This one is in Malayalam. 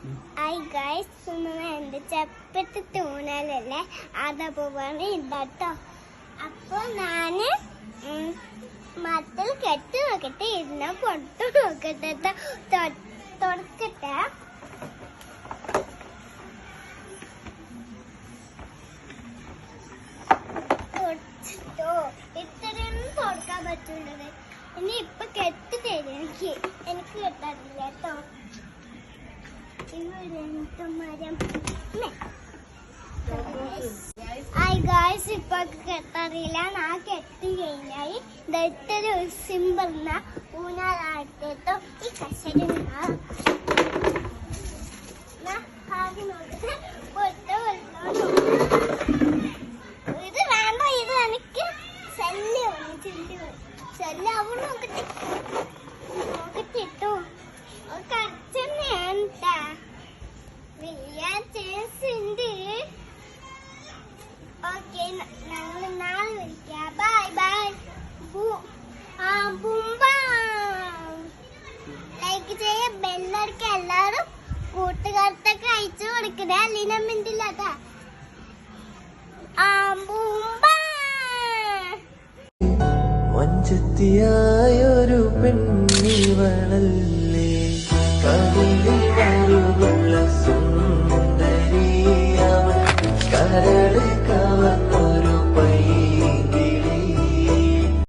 ഹായ് ഗൈസ് എന്റെ ചെപ്പത്ത് തൂണലല്ലേ? അതപോലെ ഇതാട്ടോ. അപ്പോൾ ഞാൻ മത്തിൽ കെട്ടി നോക്കട്ടെ ഇരുന്ന പൊട്ടു നോക്കട്ടെ തുറക്കട്ടെ തുറച്ചിട്ടോ ഇത്രയൊന്നും തുറക്കാൻ പറ്റുന്നത് ഇനി ഇപ്പൊ കെട്ടി തരും എനിക്ക്. എനിക്ക് കെട്ടാറില്ല കേട്ടോ ഗായ്സ് ഇപ്പൊ കെട്ടറിയില്ല ഞാൻ കെട്ടി കഴിഞ്ഞായി. ദത്തൊരു സിമ്പിളിന ഊനാലാട്ടോ ഈ കശരി ഇത് വേണ്ട ഇത് എനിക്ക് ശല്യമാണ് ചില്ലുകൾ ശല്യം അവിടെ നോക്കട്ടെ. വീഴാൻ ചാൻസ് ഉണ്ട് ഓക്കെ ഞങ്ങൾ നാളെ വിളിക്കാം ബൈ ബൈ ആ ബുംബ ലൈക്ക് ചെയ്യ ബെല്ലടിക്ക എല്ലാവരും കൂട്ടുകാർക്കൊക്കെ അയച്ചു കൊടുക്കണേ അലീന മിണ്ടില്ലാത്ത വഞ്ചത്തിയായൊരു പെണ്ണിവളല്ല another